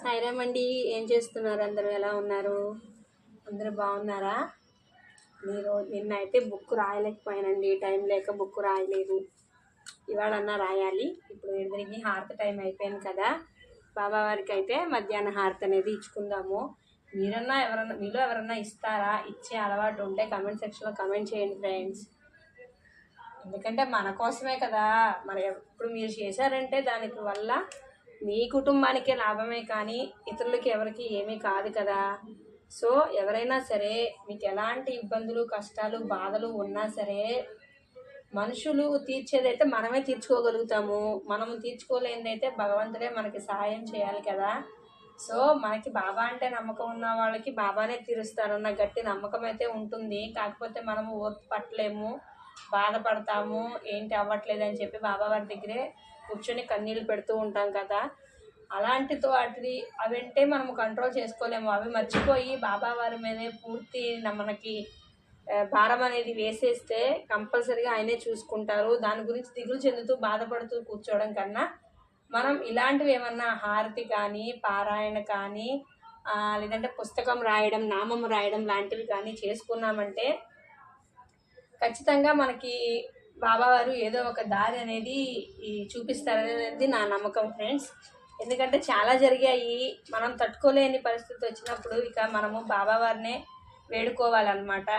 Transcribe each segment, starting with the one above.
సాయిరామ్ అండి ఏం చేస్తున్నారు? అందరూ ఎలా ఉన్నారు? అందరూ బాగున్నారా? మీరు నిన్న అయితే బుక్ రాయలేకపోయానండి. టైం లేక బుక్ రాయలేదు. ఇవాళన్నా రాయాలి. ఇప్పుడు ఎదురికి హారత టైం అయిపోయింది కదా. బాబావారికి అయితే మధ్యాహ్న హారత అనేది ఇచ్చుకుందాము. మీరన్నా ఎవరన్నా మీలో ఎవరన్నా ఇస్తారా? ఇచ్చే అలవాటు ఉంటే కమెంట్ సెక్షన్లో కమెంట్ చేయండి ఫ్రెండ్స్. ఎందుకంటే మన కోసమే కదా. మరి ఇప్పుడు మీరు చేశారంటే దానికి వల్ల మీ కుటుంబానికే లాభమే కానీ ఇతరులకి ఎవరికి ఏమీ కాదు కదా. సో ఎవరైనా సరే మీకు ఎలాంటి ఇబ్బందులు కష్టాలు బాధలు ఉన్నా సరే మనుషులు తీర్చేదైతే మనమే తీర్చుకోగలుగుతాము. మనము తీర్చుకోలేనిదైతే భగవంతుడే మనకి సహాయం చేయాలి కదా. సో మనకి బాబా అంటే నమ్మకం ఉన్న వాళ్ళకి బాబానే తీరుస్తారన్న గట్టి నమ్మకం అయితే ఉంటుంది. కాకపోతే మనము ఓర్పు పట్టలేము బాధపడతాము ఏంటి అవ్వట్లేదు అని చెప్పి బాబా వారి దగ్గరే కూర్చొని కన్నీళ్ళు పెడుతూ ఉంటాం కదా. అలాంటితో వాటిని అవంటే మనం కంట్రోల్ చేసుకోలేము. అవి మర్చిపోయి బాబా వారి మీదే పూర్తి మనకి భారం అనేది వేసేస్తే కంపల్సరీగా ఆయనే చూసుకుంటారు. దాని గురించి దిగులు చెందుతూ బాధపడుతూ కూర్చోవడం కన్నా మనం ఇలాంటివి ఏమన్నా హారతి కానీ పారాయణ కానీ లేదంటే పుస్తకం రాయడం నామం రాయడం లాంటివి కానీ చేసుకున్నామంటే ఖచ్చితంగా మనకి బాబావారు ఏదో ఒక దారి అనేది చూపిస్తారనేది నా నమ్మకం ఫ్రెండ్స్. ఎందుకంటే చాలా జరిగాయి. మనం తట్టుకోలేని పరిస్థితి వచ్చినప్పుడు ఇక మనము బాబావారినే వేడుకోవాలన్నమాట.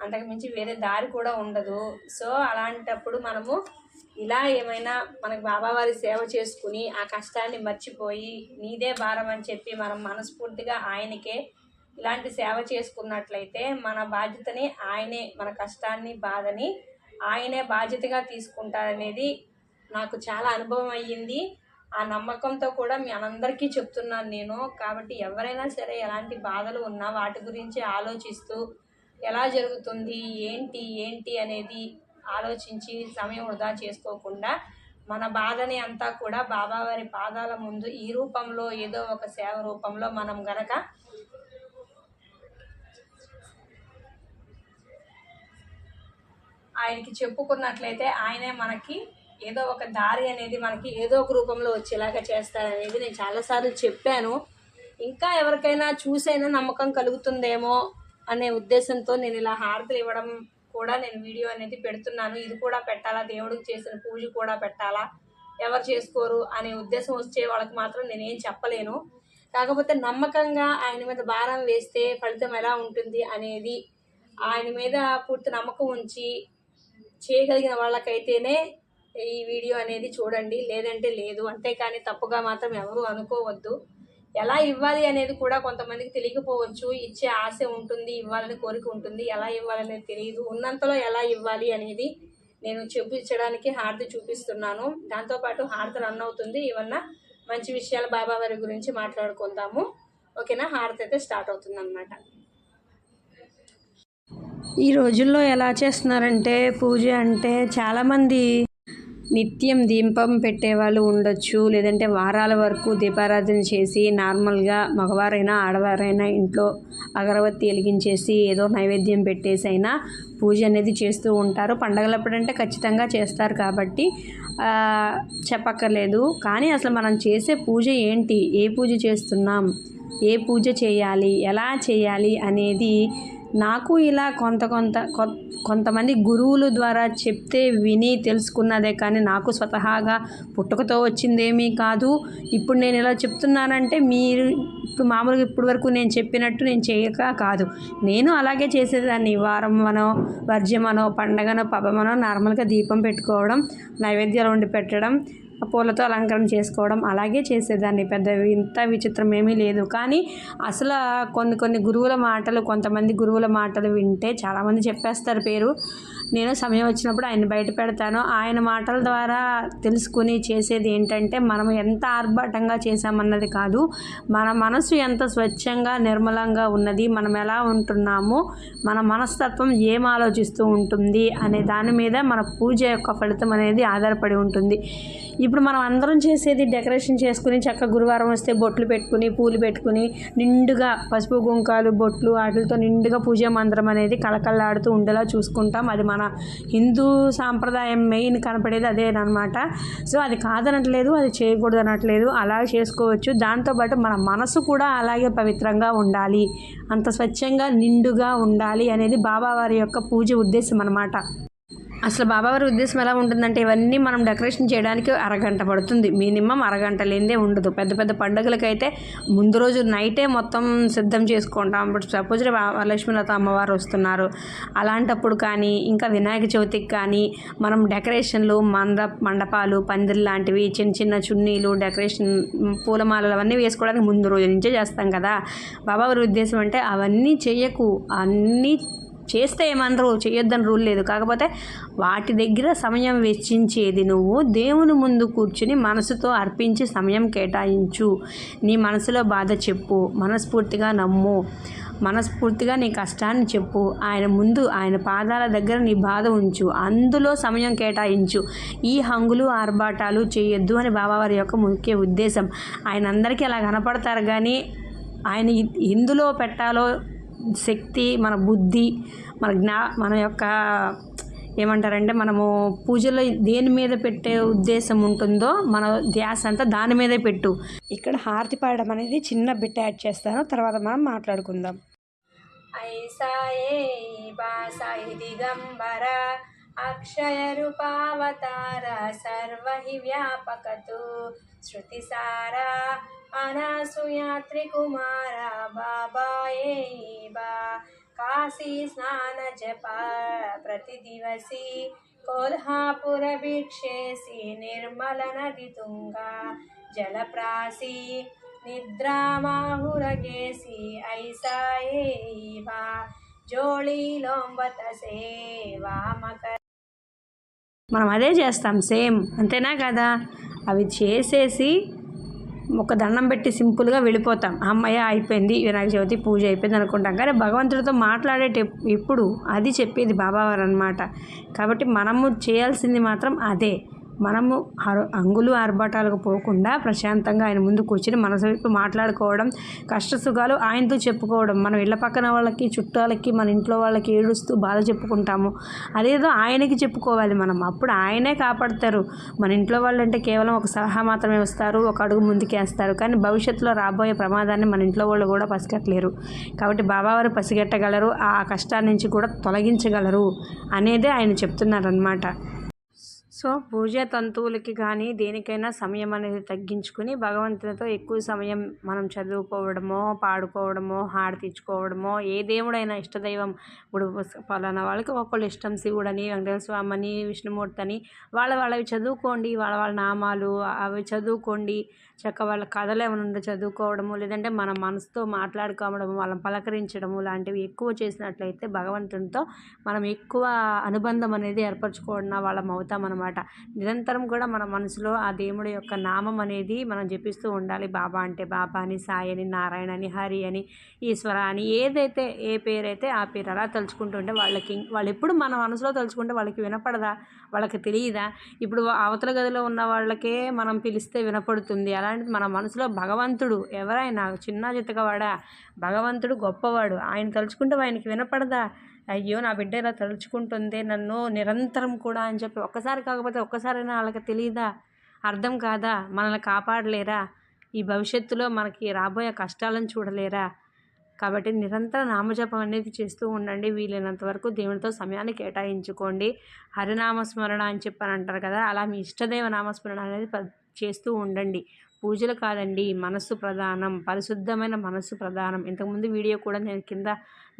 అంతకుమించి వేరే దారి కూడా ఉండదు. సో అలాంటప్పుడు మనము ఇలా ఏమైనా మనకు బాబావారి సేవ చేసుకుని ఆ కష్టాన్ని మర్చిపోయి నీదే భారం అని చెప్పి మనం మనస్ఫూర్తిగా ఆయనకే ఇలాంటి సేవ చేసుకున్నట్లయితే మన బాధ్యతని ఆయనే మన కష్టాన్ని బాధని ఆయనే బాధ్యతగా తీసుకుంటారనేది నాకు చాలా అనుభవం అయ్యింది. ఆ నమ్మకంతో కూడా మీ అందరికీ చెప్తున్నాను నేను. కాబట్టి ఎవరైనా సరే ఎలాంటి బాధలు ఉన్నా వాటి గురించి ఆలోచిస్తూ ఎలా జరుగుతుంది ఏంటి ఏంటి అనేది ఆలోచించి సమయం వృధా చేసుకోకుండా మన బాధని అంతా కూడా బాబావారి పాదాల ముందు ఈ రూపంలో ఏదో ఒక సేవ రూపంలో మనం గనక ఆయనకి చెప్పుకున్నట్లయితే ఆయనే మనకి ఏదో ఒక దారి అనేది మనకి ఏదో ఒక రూపంలో వచ్చేలాగా చేస్తారనేది నేను చాలాసార్లు చెప్పాను. ఇంకా ఎవరికైనా చూసైనా నమ్మకం కలుగుతుందేమో అనే ఉద్దేశంతో నేను ఇలా హారతులు ఇవ్వడం కూడా నేను వీడియో అనేది పెడుతున్నాను. ఇది కూడా పెట్టాలా? దేవుడికి చేసిన పూజ కూడా పెట్టాలా? ఎవరు చేసుకోరు అనే ఉద్దేశం వచ్చే వాళ్ళకి మాత్రం నేనేం చెప్పలేను. కాకపోతే నమ్మకంగా ఆయన మీద భారం వేస్తే ఫలితం ఎలా ఉంటుంది అనేది ఆయన మీద పూర్తి నమ్మకం ఉంచి చేయగలిగిన వాళ్ళకైతేనే ఈ వీడియో అనేది చూడండి. లేదంటే లేదు. అంతేకాని తప్పుగా మాత్రం ఎవరు అనుకోవద్దు. ఎలా ఇవ్వాలి అనేది కూడా కొంతమందికి తెలియకపోవచ్చు. ఇచ్చే ఆశ ఉంటుంది ఇవ్వాలని కోరిక ఉంటుంది. ఎలా ఇవ్వాలనేది తెలియదు. ఉన్నంతలో ఎలా ఇవ్వాలి అనేది నేను చూపించడానికి హారతి చూపిస్తున్నాను. దాంతోపాటు హారతి రన్ అవుతుంది. ఏమన్నా మంచి విషయాలు బాబా వారి గురించి మాట్లాడుకుందాము. ఓకేనా? హారతి అయితే స్టార్ట్ అవుతుంది అనమాట ఈ రోజుల్లో ఎలా చేస్తున్నారంటే పూజ అంటే చాలామంది నిత్యం దీపం పెట్టేవాళ్ళు ఉండొచ్చు. లేదంటే వారాల వరకు దీపారాధన చేసి నార్మల్గా మగవారైనా ఆడవారైనా ఇంట్లో అగరబత్తి వెలిగించేసి ఏదో నైవేద్యం పెట్టేసి అయినా పూజ అనేది చేస్తూ ఉంటారు. పండగలప్పుడంటే ఖచ్చితంగా చేస్తారు కాబట్టి చెప్పక్కర్లేదు. కానీ అసలు మనం చేసే పూజ ఏంటి? ఏ పూజ చేస్తున్నాం? ఏ పూజ చేయాలి? ఎలా చేయాలి అనేది నాకు ఇలా కొంత కొంత కొ- కొంతమంది గురువుల ద్వారా చెప్తే విని తెలుసుకున్నదే కానీ నాకు స్వతహాగా పుట్టుకతో వచ్చిందేమీ కాదు. ఇప్పుడు నేను ఇలా చెప్తున్నానంటే మీరు ఇప్పుడు మామూలుగా ఇప్పటి వరకు నేను చెప్పినట్టు నేను చేయక కాదు. నేను అలాగే చేసేదాన్ని. వారం మనో వర్జ్యమనో పండగనో పబమనో నార్మల్గా దీపం పెట్టుకోవడం నైవేద్యాలు వండి పెట్టడం పూలతో అలంకరణ చేసుకోవడం అలాగే చేసేదాన్ని. పెద్ద ఇంత విచిత్రం ఏమీ లేదు. కానీ అసలు కొన్ని కొన్ని గురువుల మాటలు కొంతమంది గురువుల మాటలు వింటే చాలామంది చెప్పేస్తారు పేరు. నేను సమయం వచ్చినప్పుడు ఆయన బయట పెడతాను. ఆయన మాటల ద్వారా తెలుసుకుని చేసేది ఏంటంటే మనం ఎంత ఆర్భాటంగా చేశామన్నది కాదు. మన మనసు ఎంత స్వచ్ఛంగా నిర్మలంగా ఉన్నది మనం ఎలా ఉంటున్నామో మన మనస్తత్వం ఏం ఆలోచిస్తూ ఉంటుంది అనే దాని మీద మన పూజ యొక్క ఫలితం అనేది ఆధారపడి ఉంటుంది. ఇప్పుడు మనం అందరం చేసేది డెకరేషన్ చేసుకుని చక్కగా గురువారం వస్తే బొట్లు పెట్టుకుని పూలు పెట్టుకుని నిండుగా పసుపు గుంకాలు బొట్లు వాటితో నిండుగా పూజా మందిరం అనేది కళకళలాడుతూ ఉండేలా చూసుకుంటాం. అది మన హిందూ సాంప్రదాయం మెయిన్ కనపడేది అదేనమాట సో అది కాదనట్లేదు అది చేయకూడదు అనట్లేదు. అలా చేసుకోవచ్చు. దాంతోపాటు మన మనసు కూడా అలాగే పవిత్రంగా ఉండాలి. అంత స్వచ్ఛంగా నిండుగా ఉండాలి అనేది బాబావారి యొక్క పూజ ఉద్దేశం అనమాట అసలు బాబావారి ఉద్దేశం ఎలా ఉంటుందంటే ఇవన్నీ మనం డెకరేషన్ చేయడానికి అరగంట పడుతుంది. మినిమం అరగంట లేనిదే ఉండదు. పెద్ద పెద్ద పండుగలకైతే ముందు రోజు నైటే మొత్తం సిద్ధం చేసుకుంటాం. ఇప్పుడు సపోజ్ లక్ష్మీలత అమ్మవారు వస్తున్నారు. అలాంటప్పుడు కానీ ఇంకా వినాయక చవితికి కానీ మనం డెకరేషన్లు మంద మండపాలు పందిరి లాంటివి చిన్న చిన్న చున్నీలు డెకరేషన్ పూలమాలలు అవన్నీ వేసుకోవడానికి ముందు రోజు నుంచే చేస్తాం కదా. బాబావారి ఉద్దేశం అంటే అవన్నీ చేయకు. అన్నీ చేస్తే ఏమనరు చేయొద్దని రూల్ లేదు. కాకపోతే వాటి దగ్గర సమయం వెచ్చించేది నువ్వు. దేవుని ముందు కూర్చుని మనసుతో అర్పించి సమయం కేటాయించు. నీ మనసులో బాధ చెప్పు. మనస్ఫూర్తిగా నమ్ము. మనస్ఫూర్తిగా నీ కష్టాన్ని చెప్పు. ఆయన ముందు ఆయన పాదాల దగ్గర నీ బాధ ఉంచు. అందులో సమయం కేటాయించు. ఈ హంగులు ఆర్భాటాలు చేయొద్దు అని బాబావారి యొక్క ముఖ్య ఉద్దేశం. ఆయన అందరికీ అలా కనపడతారు కానీ ఆయన ఎందులో పెట్టాలో శక్తి మన బుద్ధి మన జ్ఞా మన యొక్క ఏమంటారంటే మనము పూజలో దేని మీద పెట్టే ఉద్దేశం ఉంటుందో మన ధ్యాస అంతా దాని మీదే పెట్టు. ఇక్కడ హారతి పాడడం అనేది చిన్న బిట్ యాడ్ చేస్తాను తర్వాత మనం మాట్లాడుకుందాం. ఐసాయే బాసాయి దిగంబర అక్షయరూపావతార సర్వహి వ్యాపకతు శృతిసారా అనసూయాత్రి కుమార బాబాయే బా కాశీ స్నాన జప ప్రతిదివసి కోల్హాపుర భిక్షేసి నిర్మల నది తుంగ. జలప్రాసి నిద్రామాహురగేసి ఐసాయేవా జోళీలోంబత సేవామక మనం అదే చేస్తాం సేమ్. అంతేనా కదా? అవి చేసేసి ఒక దండం పెట్టి సింపుల్గా వెళ్ళిపోతాం. అమ్మయ్య అయిపోయింది. వినాయక చవితి పూజ అయిపోయింది అనుకుంటాం. కానీ భగవంతుడితో మాట్లాడేట ఎప్పుడు? అది చెప్పేది బాబావారు అనమాట కాబట్టి మనము చేయాల్సింది మాత్రం అదే. మనము అంగులు ఆర్భాటాలకు పోకుండా ప్రశాంతంగా ఆయన ముందు కూర్చొని మనసు వైపు మాట్లాడుకోవడం కష్ట సుఖాలు ఆయనతో చెప్పుకోవడం మనం ఇళ్ళ పక్కన వాళ్ళకి చుట్టాలకి మన ఇంట్లో వాళ్ళకి ఏడుస్తూ బాధ చెప్పుకుంటాము. అదేదో ఆయనకి చెప్పుకోవాలి మనం. అప్పుడు ఆయనే కాపాడతారు. మన ఇంట్లో వాళ్ళంటే కేవలం ఒక సలహా మాత్రమే వస్తారు ఒక అడుగు ముందుకేస్తారు కానీ భవిష్యత్తులో రాబోయే ప్రమాదాన్ని మన ఇంట్లో వాళ్ళు కూడా పసిగట్టలేరు. కాబట్టి బాబావారు పసిగట్టగలరు ఆ కష్టాన్ని నుంచి కూడా తొలగించగలరు అనేదే ఆయన చెప్తున్నారనమాట సో పూజ తంతువులకి కానీ దేనికైనా సమయం అనేది తగ్గించుకుని భగవంతునితో ఎక్కువ సమయం మనం చదువుకోవడమో పాడుకోవడమో హారతి ఏ దేవుడైనా ఇష్టదైవం ఇప్పుడు పలానా వాళ్ళకి ఒకళ్ళు ఇష్టం శివుడని వెంకటేశ్వర స్వామి అని విష్ణుమూర్తి అని వాళ్ళ వాళ్ళవి చదువుకోండి వాళ్ళ వాళ్ళ నామాలు అవి చదువుకోండి. చక్క వాళ్ళ కథలు ఏమైనా ఉంటే చదువుకోవడము లేదంటే మన మనసుతో మాట్లాడుకోవడము వాళ్ళని పలకరించడము లాంటివి ఎక్కువ చేసినట్లయితే భగవంతునితో మనం ఎక్కువ అనుబంధం అనేది ఏర్పరచుకోవడం వాళ్ళం అనమాట. నిరంతరం కూడా మన మనసులో ఆ దేవుడి యొక్క నామం అనేది మనం జపిస్తూ ఉండాలి. బాబా అంటే బాబా అని సాయి అని నారాయణ అని హరి అని ఈశ్వర అని ఏదైతే ఏ పేరైతే ఆ పేరు అలా తలుచుకుంటుంటే వాళ్ళకి వాళ్ళు ఎప్పుడు మన మనసులో తలుచుకుంటే వాళ్ళకి వినపడదా? వాళ్ళకి తెలియదా? ఇప్పుడు అవతల గదిలో ఉన్న వాళ్ళకే మనం పిలిస్తే వినపడుతుంది. అలాంటిది మన మనసులో భగవంతుడు ఎవరైనా చిన్న చితకవాడా? భగవంతుడు గొప్పవాడు. ఆయన తలుచుకుంటే ఆయనకి వినపడదా? అయ్యో నా బిడ్డ ఇలా తలుచుకుంటుంది నన్ను నిరంతరం కూడా అని చెప్పి ఒక్కసారి కాకపోతే ఒక్కసారైనా వాళ్ళకి తెలియదా అర్థం కాదా? మనల్ని కాపాడలేరా? ఈ భవిష్యత్తులో మనకి రాబోయే కష్టాలను చూడలేరా? కాబట్టి నిరంతర నామజపం అనేది చేస్తూ ఉండండి. వీలైనంత వరకు దేవునితో సమయాన్ని కేటాయించుకోండి. హరినామస్మరణ అని చెప్పని అంటారు కదా అలా మీ ఇష్టదైవ నామస్మరణ అనేది చేస్తూ ఉండండి. పూజలు కాదండి మనస్సు ప్రధానం పరిశుద్ధమైన మనస్సు ప్రధానం. ఇంతకుముందు వీడియో కూడా నేను కింద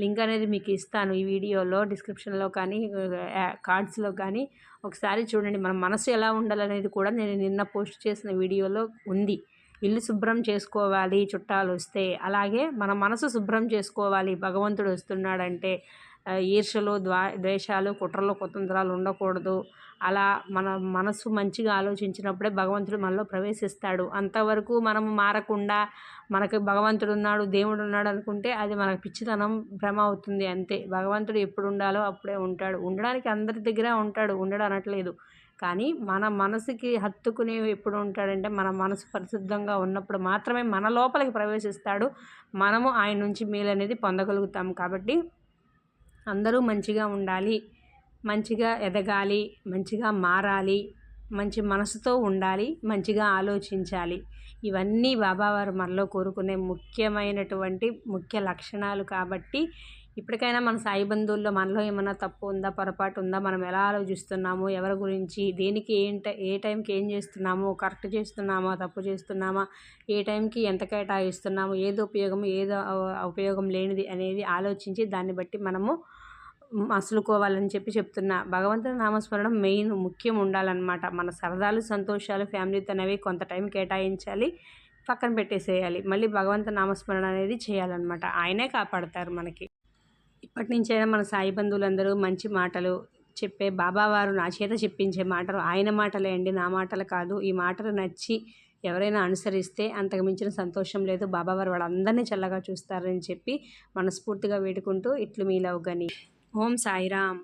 లింక్ అనేది మీకు ఇస్తాను ఈ వీడియోలో డిస్క్రిప్షన్లో కానీ కార్డ్స్లో కానీ. ఒకసారి చూడండి మన మనసు ఎలా ఉండాలనేది కూడా నేను నిన్న పోస్ట్ చేసిన వీడియోలో ఉంది. ఇల్లు శుభ్రం చేసుకోవాలి చుట్టాలు వస్తే. అలాగే మన మనసు శుభ్రం చేసుకోవాలి. భగవంతుడు వస్తున్నాడంటే ఈర్షలు ద్వా ద్వేషాలు కుట్రలు కుతంత్రాలు ఉండకూడదు. అలా మన మనసు మంచిగా ఆలోచించినప్పుడే భగవంతుడు మనలో ప్రవేశిస్తాడు. అంతవరకు మనము మారకుండా మనకు భగవంతుడు ఉన్నాడు దేవుడు ఉన్నాడు అనుకుంటే అది మనకు పిచ్చితనం భ్రమ అవుతుంది అంతే. భగవంతుడు ఎప్పుడు ఉండాలో అప్పుడే ఉంటాడు. ఉండడానికి అందరి దగ్గర ఉంటాడు ఉండడం అనట్లేదు. కానీ మన మనసుకి హత్తుకునే ఎప్పుడు ఉంటాడంటే మన మనసు పరిశుద్ధంగా ఉన్నప్పుడు మాత్రమే మన లోపలికి ప్రవేశిస్తాడు. మనము ఆయన నుంచి మేలు అనేది పొందగలుగుతాం. కాబట్టి అందరూ మంచిగా ఉండాలి. మంచిగా ఎదగాలి మంచిగా మారాలి మంచి మనసుతో ఉండాలి మంచిగా ఆలోచించాలి. ఇవన్నీ బాబావారు మనలో కోరుకునే ముఖ్యమైనటువంటి ముఖ్య లక్షణాలు కాబట్టి ఇప్పటికైనా మన సాయి బంధువుల్లో మనలో ఏమైనా తప్పు ఉందా పొరపాటు ఉందా మనం ఎలా ఆలోచిస్తున్నాము ఎవరి గురించి దేనికి ఏంట ఏ టైంకి ఏం చేస్తున్నాము కరెక్ట్ చేస్తున్నామా తప్పు చేస్తున్నామా ఏ టైంకి ఎంత కేటాయిస్తున్నాము ఏది ఉపయోగం ఏది ఉపయోగం లేనిది అనేది ఆలోచించి దాన్ని బట్టి మనము మసులుకోవాలని చెప్పి చెప్తున్నా భగవంతుని నామస్మరణం మెయిన్ ముఖ్యం ఉండాలన్నమాట. మన సరదాలు సంతోషాలు ఫ్యామిలీతో అనేవి కొంత టైం కేటాయించాలి పక్కన పెట్టేసేయాలి. మళ్ళీ భగవంతు నామస్మరణ అనేది చేయాలన్నమాట. ఆయనే కాపాడతారు మనకి. ఇప్పటి నుంచైనా మన సాయి బంధువులందరూ మంచి మాటలు చెప్పే బాబావారు నా చేత చెప్పించే మాటలు ఆయన మాటలే అండి. నా మాటలు కాదు. ఈ మాటలు నచ్చి ఎవరైనా అనుసరిస్తే అంతకు మించిన సంతోషం లేదు. బాబావారు వాళ్ళందరినీ చల్లగా చూస్తారని చెప్పి మనస్ఫూర్తిగా వేడుకుంటూ ఇట్లు మీలవు కానీ ఓం సాయిరామ్.